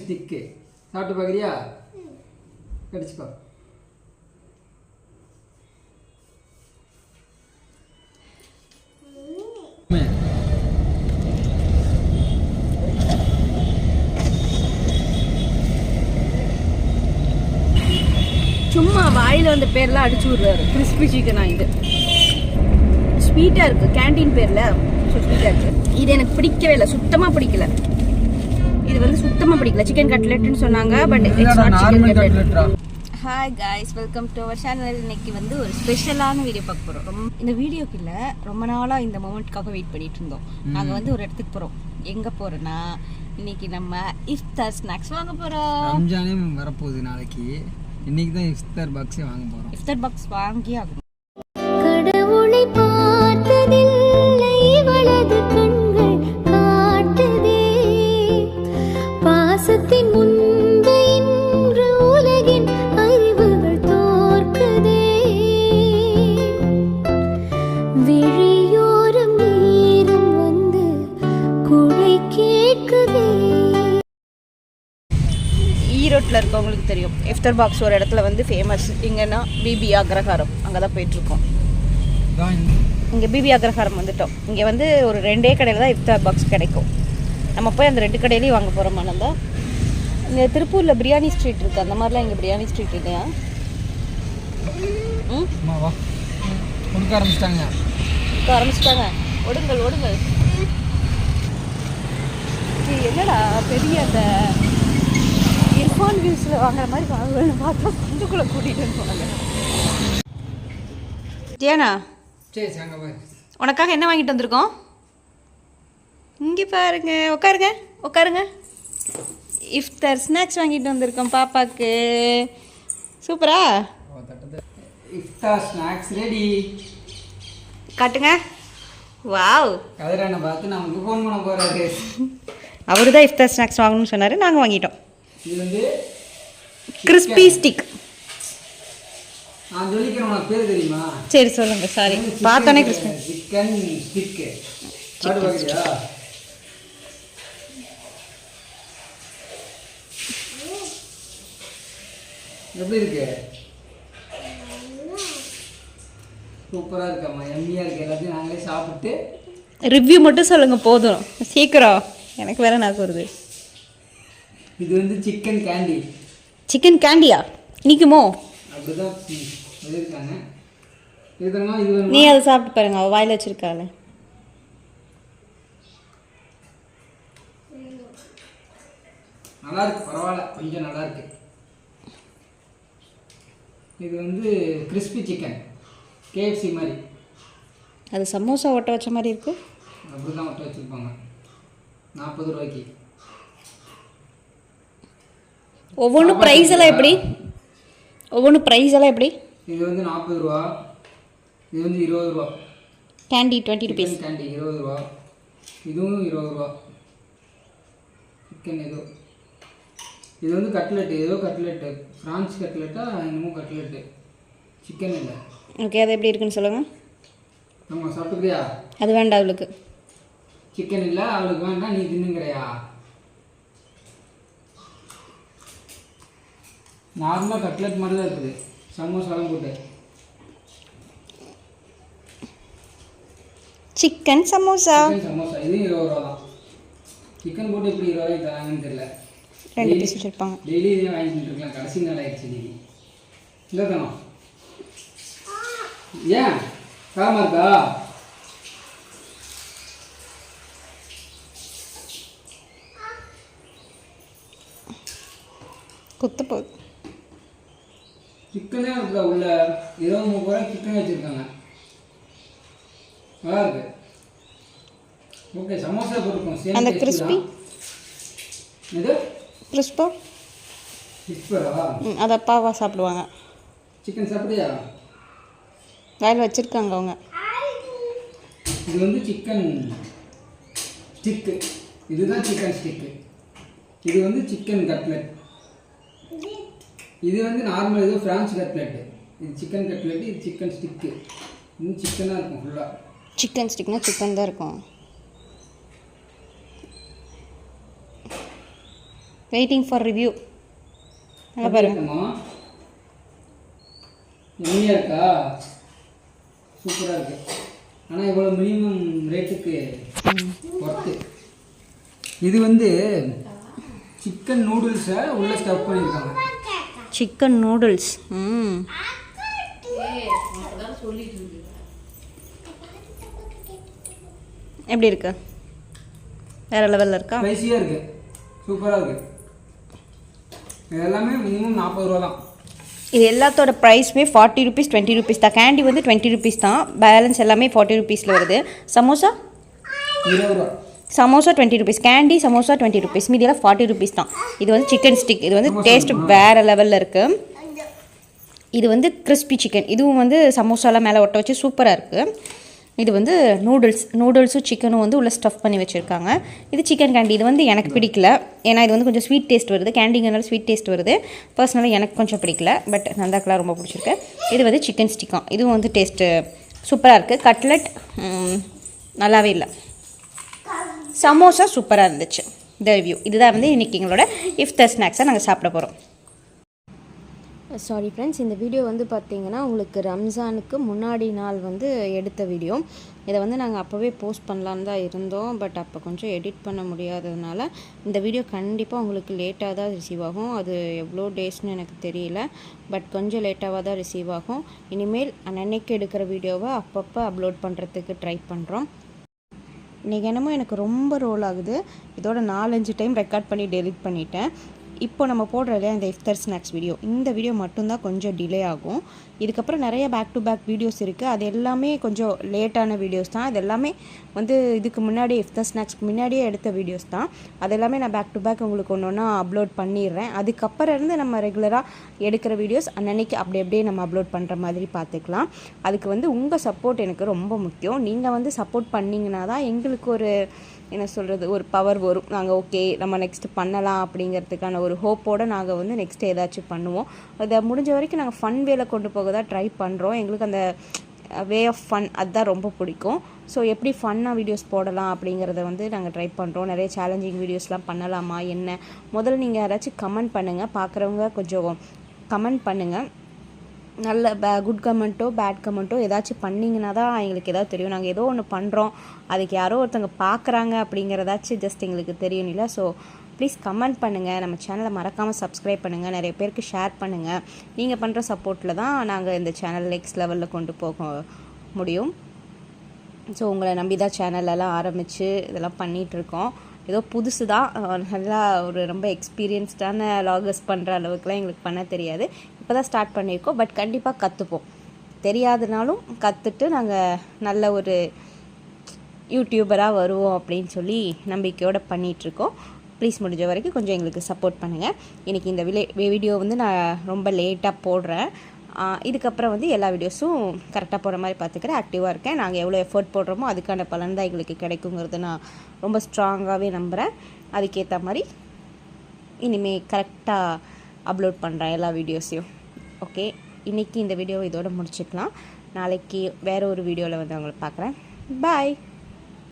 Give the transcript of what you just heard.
Stick சாப்பிட்டு பார்க்குறியா? கடிச்சுக்கோ சும்மா வாயில வந்த பேர்லாம் அடிச்சு விடுறாரு. கிறிஸ்பி சிக்கனா இது. ஸ்வீட்டா இருக்கு. கேண்டீன் பேர்ல. ஸ்வீட்டா இருக்கு. இது எனக்கு பிடிக்கவே இல்லை. சுத்தமா பிடிக்கல. இது வந்து சுத்தமா பிடிக்கல. சிக்கன் கட்லெட்னு சொன்னாங்க but it's not chicken cutlet hi guys welcome to? Our channel இன்னைக்கு வந்து ஒரு ஸ்பெஷலான வீடியோ பார்க்க போகிறோம் ரொம்ப இந்த வீடியோக்கு இல்லை ரொம்ப நாளாக இந்த மொமெண்ட்காக வெயிட் பண்ணிட்டு இருந்தோம். நாங்கள் வந்து ஒரு இடத்துக்கு போகிறோம் எங்கே போகிறோன்னா இன்னைக்கு நம்ம இஃப்தார் ஸ்நாக்ஸ் வாங்க போகிறோம் ரம்ஜானே வரப்போகுது நாளைக்கு. இன்னைக்கு தான் இஃப்தார் பாக்ஸே வாங்க போகிறோம் இஃப்தார் பாக்ஸ் வாங்கி ஆகணும். தெரியும். இஃப்தார் பாக்ஸ் ஒரு இடத்துல வந்து ஃபேமஸ் எங்கன்னா பிபி அக்ரஹாரம் அங்கே தான் போயிட்டுருக்கோம். இங்கே? பிபி அக்ரஹாரம் வந்துட்டோம். இங்கே வந்து ஒரு ரெண்டே கடையில் தான் இஃப்தார் பாக்ஸ் கிடைக்கும். நம்ம போய் அந்த ரெண்டு கடையிலையும் வாங்க போகிறோம் ஆனந்தா இங்கே திருப்பூரில் பிரியாணி ஸ்ட்ரீட் இருக்குது அந்த மாதிரிலாம் இங்கே பிரியாணி ஸ்ட்ரீட் இல்லையா? ம்? கொடுக்க ஆரம்பிச்சிட்டாங்க. இப்போ ஆரம்பிச்சிட்டாங்க. ஒடுங்கள் ஒடுங்கள் என்னடா பெரிய அந்த இர்ஃபான் வியூஸில் வாங்குற மாதிரி வாங்குவேன்னு பார்த்தா குண்டுக்குள்ளே கூட்டிகிட்டு போனாங்க பாரு உனக்காக என்ன வாங்கிட்டு வந்திருக்கோம்? இங்கே பாருங்க. உட்காருங்க. உட்காருங்க. இஃப்தார் ஸ்நாக்ஸ் வாங்கிட்டு வந்திருக்கோம் பாப்பாக்கு. சூப்பரா? இஃப்தார் ஸ்நாக்ஸ் ரெடி காட்டுங்க. வாவ் கதிரானை பார்த்து நமக்கு ஃபோன் பண்ண போகிறாரு அவரு தான் இஃப்தார் ஸ்நாக்ஸ் வாங்கணும்னு சொன்னார். நாங்கள் வாங்கிட்டோம். இது வந்து கிறிஸ்பி ஸ்டிக் நான் சொல்லிக்கிறேன் உனக்கு பேர் தெரியுமா? சரி சொல்லுங்க சாரி பார்த்தோன்னே கிறிஸ்பி சிக்கன் ஸ்டிக்கு சாப்பிட்டு பார்க்குறியா எப்படி இருக்கு? சூப்பராக இருக்கம்மா எம்மியாக இருக்கு. எல்லாத்தையும் நாங்களே சாப்பிட்டு ரிவ்யூ மட்டும் சொல்லுங்க போதும். சீக்கிரம். எனக்கு வேற நாக்கு வருது. இது வந்து சிக்கன் கேண்டி சிக்கன் கேண்டியா நிற்குமோ அப்படிதான் இதுனா இது நீ அதை சாப்பிட்டு பாருங்க அவள் வாயில் வச்சிருக்காள். நல்லா இருக்கு பரவாயில்ல கொஞ்சம் நல்லா இருக்கு இது வந்து கிறிஸ்பி சிக்கன் கேஎஃப்சி மாதிரி. அது சமோசா ஒட்ட வச்ச மாதிரி இருக்கு? அப்படி தான் ஒட்ட வச்சுருப்பாங்க. நாற்பது ரூபாய்க்கு. ஒவ்வொன்றும் ப்ரைஸ் எல்லாம் எப்படி? ஒவ்வொன்றும் ப்ரைஸ் எல்லாம் எப்படி? இது வந்து நாற்பது ரூபா. இது வந்து இருபது ரூபா. கேண்டி டுவெண்ட்டி ருபீஸ் கேண்டி இருபது ரூபா. இதுவும் இருபது ரூபா. சிக்கன் ஏதோ. இது வந்து கட்லெட்டு ஏதோ கட்லெட்டு ஃப்ரான்ஸ் கட்லெட்டா என்னமோ கட்லெட்டு சிக்கன் இல்லை. ஓகே அது எப்படி இருக்குன்னு சொல்லுங்கள் நம்ம சாப்பிட்டுக்கிறியா? அது வேண்டாம் அவளுக்கு. சிக்கன் இல்லை அவளுக்கு வேண்டாம் நீ தின்னுங்கிறையா நார்மலாக கட்லெட் மாதிரி தான் இருக்குது. சமோசாலாம் போட்டு. சிக்கன் சமோசா சமோசா இதுவும் இருபது ரூபா தான். சிக்கன் போட்டு எப்படி இருபது ரூபாய்க்கு தராங்கன்னு தெரியல. ரெண்டு பீஸ் வச்சுருப்பாங்க. டெய்லி இதே வாங்கிட்டு இருக்கலாம். கடைசி நாள் ஆயிடுச்சு இன்னைக்கு. இல்லை தானோ ஏன்? காரமாக இருக்கா? குத்த போகுது சிக்கனே இருக்குதா உள்ள இருபது முப்பது ரூபாய் சிக்கன் வச்சுருக்காங்க. நல்லா இருக்கு. ஓகே சமோசா போட்டுருக்கோம் சேம் அந்த? தான். இது கிறிஸ்பா கிறிஸ்பரா ம் அதை அப்பாவா சாப்பிடுவாங்க. சிக்கன் சாப்பிட்றியா? வாயில் வச்சுருக்காங்க அவங்க. இது வந்து சிக்கன் ஸ்டிக்கு இதுதான் சிக்கன் ஸ்டிக்கு இது வந்து சிக்கன் கட்லெட் இது வந்து நார்மல் இது ஃப்ரான்ஸ் கட்லெட்டு இது சிக்கன் கட்லெட் இது சிக்கன் ஸ்டிக்கு இன்னும் சிக்கனாக இருக்கும் ஃபுல்லாக சிக்கன் ஸ்டிக்னா சிக்கன் தான் இருக்கும். வெயிட்டிங் ஃபார் ரிவ்யூ அங்கே பாருங்க. இருக்குமா எம்மியாக இருக்கா? சூப்பராக இருக்கு. ஆனால் இவ்வளோ மினிமம் ரேட்டுக்கு ஒர்த்து இது வந்து சிக்கன் நூடுல்ஸை உள்ளே ஸ்டஃப் பண்ணியிருக்காங்க சிக்கன் நூடுல்ஸ் ம். எப்படி இருக்கு? வேற லெவலில் இருக்கா? ஸ்பைசியாக இருக்கு. சூப்பராக இருக்கு. இது எல்லாமே மினிமம் நாற்பது ரூபா தான். இது எல்லாத்தோட ப்ரைஸுமே ஃபார்ட்டி ருபீஸ் டுவெண்ட்டி ருபீஸ் தான். கேண்டி வந்து டுவெண்ட்டி ருபீஸ் தான். பேலன்ஸ் எல்லாமே ஃபார்ட்டி ருபீஸில் வருது. சமோசா இருபது ரூபா. Samosa twenty rupees. Candy samosa twenty rupees. மீதியெல்லாம் ஃபார்ட்டி ருபீஸ் தான். இது வந்து சிக்கன் ஸ்டிக். இது வந்து டேஸ்ட் வேறு லெவலில் இருக்குது இது வந்து கிறிஸ்பி சிக்கன். இதுவும் வந்து சமோசாலாம் மேலே ஒட்ட வச்சு சூப்பராக இருக்குது இது வந்து நூடுல்ஸ் நூடுல்ஸும் சிக்கனும் வந்து உள்ள ஸ்டஃப் பண்ணி வச்சுருக்காங்க. இது சிக்கன் கேண்டி. இது வந்து எனக்கு பிடிக்கல. ஏன்னா இது வந்து கொஞ்சம் ஸ்வீட் டேஸ்ட் வருது. கேண்டிங்கனால ஸ்வீட் டேஸ்ட் வருது. பர்சனலாக எனக்கு கொஞ்சம் பிடிக்கல. பட் நந்தாக்கெலாம் ரொம்ப பிடிச்சிருக்கு. இது வந்து சிக்கன் ஸ்டிக்காம். இதுவும் வந்து டேஸ்ட்டு சூப்பராக இருக்குது கட்லெட் நல்லாவே இல்லை. சமோசா சூப்பராக இருந்துச்சு. த ரிவ்யூ இதுதான் வந்து இன்றைக்கி எங்களோட இஃப்தர் ஸ்நாக்ஸை நாங்கள் சாப்பிட போகிறோம் சாரி ஃப்ரெண்ட்ஸ் இந்த வீடியோ வந்து பார்த்தீங்கன்னா உங்களுக்கு ரம்ஜானுக்கு முன்னாடி நாள் வந்து எடுத்த வீடியோ இதை வந்து நாங்கள் அப்போவே போஸ்ட் பண்ணலான்னு தான் இருந்தோம். பட் அப்போ கொஞ்சம் எடிட் பண்ண முடியாததுனால இந்த வீடியோ கண்டிப்பாக உங்களுக்கு லேட்டாக தான் ரிசீவ் ஆகும். அது எவ்வளோ டேஸ்னு எனக்கு தெரியல. பட் கொஞ்சம் லேட்டாக தான் ரிசீவ் ஆகும். இனிமேல் அன்னன்னைக்கு எடுக்கிற வீடியோவை அப்பப்போ அப்லோட் பண்ணுறதுக்கு ட்ரை பண்ணுறோம் இன்றைக்கி என்னமோ எனக்கு ரொம்ப ரோல் ஆகுது. இதோட நாலஞ்சு டைம் ரெக்கார்ட் பண்ணி டெலிட் பண்ணிட்டேன். இப்போ நம்ம போடுற இல்லையா இந்த இஃப்தர் ஸ்நாக்ஸ் வீடியோ இந்த வீடியோ மட்டும்தான் கொஞ்சம் டிலே ஆகும். இதுக்கப்புறம் நிறைய பேக் டு பேக் வீடியோஸ் இருக்குது அது எல்லாமே கொஞ்சம் லேட்டான வீடியோஸ் தான். அது எல்லாமே வந்து இதுக்கு முன்னாடி இஃப்தர் ஸ்நாக்ஸ்க்கு முன்னாடியே எடுத்த வீடியோஸ் தான். அது எல்லாமே நான் பேக் டு பேக் உங்களுக்கு ஒன்று ஒன்றா அப்லோட் பண்ணிடுறேன். அதுக்கப்புறம் இருந்து நம்ம ரெகுலராக எடுக்கிற வீடியோஸ் அன்னன்னைக்கு அப்படி அப்படியே நம்ம அப்லோட் பண்ணுற மாதிரி பார்த்துக்கலாம் அதுக்கு வந்து உங்கள் சப்போர்ட் எனக்கு ரொம்ப முக்கியம். நீங்கள் வந்து சப்போர்ட் பண்ணிங்கன்னா தான் எங்களுக்கு ஒரு என்ன சொல்கிறது ஒரு பவர் வரும். நாங்கள் ஓகே நம்ம நெக்ஸ்ட் பண்ணலாம் அப்படிங்கிறதுக்கான ஒரு ஹோப்போடு நாங்கள் வந்து நெக்ஸ்ட் ஏதாச்சும் பண்ணுவோம். அதை முடிஞ்ச வரைக்கும் நாங்கள் ஃபன் வேலை கொண்டு போக தான் ட்ரை பண்ணுறோம் எங்களுக்கு அந்த வே ஆஃப் ஃபன் அதுதான் ரொம்ப பிடிக்கும். ஸோ எப்படி ஃபன்னாக வீடியோஸ் போடலாம் அப்படிங்கிறத வந்து நாங்கள் ட்ரை பண்ணுறோம் நிறைய சேலஞ்சிங் வீடியோஸ்லாம் பண்ணலாமா என்ன? முதல்ல நீங்கள் யாராச்சும் கமெண்ட் பண்ணுங்கள் பார்க்குறவங்க கொஞ்சம் கமெண்ட் பண்ணுங்கள் நல்ல பே குட் கமெண்ட்டோ பேட் கமெண்ட்டோ ஏதாச்சும் பண்ணிங்கன்னா தான் எங்களுக்கு ஏதாவது தெரியும். நாங்கள் ஏதோ ஒன்று பண்ணுறோம் அதுக்கு யாரோ ஒருத்தவங்க பார்க்குறாங்க அப்படிங்கிறதாச்சும் ஜஸ்ட் எங்களுக்கு தெரியும் இல்லை ஸோ ப்ளீஸ் கமெண்ட் பண்ணுங்கள் நம்ம சேனலை மறக்காமல் சப்ஸ்கிரைப் பண்ணுங்கள் நிறைய பேருக்கு ஷேர் பண்ணுங்கள் நீங்கள் பண்ணுற சப்போர்ட்டில் தான் நாங்கள் இந்த சேனல் நெக்ஸ்ட் லெவலில் கொண்டு போக முடியும். ஸோ உங்களை நம்பி தான் சேனலெல்லாம் ஆரம்பித்து இதெல்லாம் பண்ணிகிட்ருக்கோம் ஏதோ புதுசு தான் நல்லா ஒரு ரொம்ப எக்ஸ்பீரியன்ஸ்டான லாகர்ஸ் பண்ணுற அளவுக்குலாம் எங்களுக்கு பண்ண தெரியாது. இப்போ தான் ஸ்டார்ட் பண்ணியிருக்கோம். பட் கண்டிப்பாக கற்றுப்போம் தெரியாதனாலும் கற்றுட்டு நாங்கள் நல்ல ஒரு யூடியூபராக வருவோம் அப்படின்னு சொல்லி நம்பிக்கையோடு பண்ணிகிட்ருக்கோம் ப்ளீஸ் முடிஞ்ச வரைக்கும் கொஞ்சம் எங்களுக்கு சப்போர்ட் பண்ணுங்கள் இன்றைக்கி இந்த விலே வீடியோ வந்து நான் ரொம்ப லேட்டாக போடுறேன். இதுக்கப்புறம் வந்து எல்லா வீடியோஸும் கரெக்டாக போகிற மாதிரி பார்த்துக்கிறேன். ஆக்டிவாக இருக்கேன். நாங்கள் எவ்வளோ எஃபோர்ட் போடுறோமோ அதுக்கான பலன் தான் எங்களுக்கு கிடைக்குங்கிறது நான் ரொம்ப ஸ்ட்ராங்காகவே நம்புகிறேன் அதுக்கேற்ற மாதிரி இனிமேல் கரெக்டாக அப்லோட் பண்ணுறேன் எல்லா வீடியோஸையும். ஓகே இன்றைக்கி இந்த வீடியோவை இதோட முடிச்சுக்கலாம். நாளைக்கு வேறு ஒரு வீடியோவில் வந்து உங்களை பார்க்குறேன். பாய்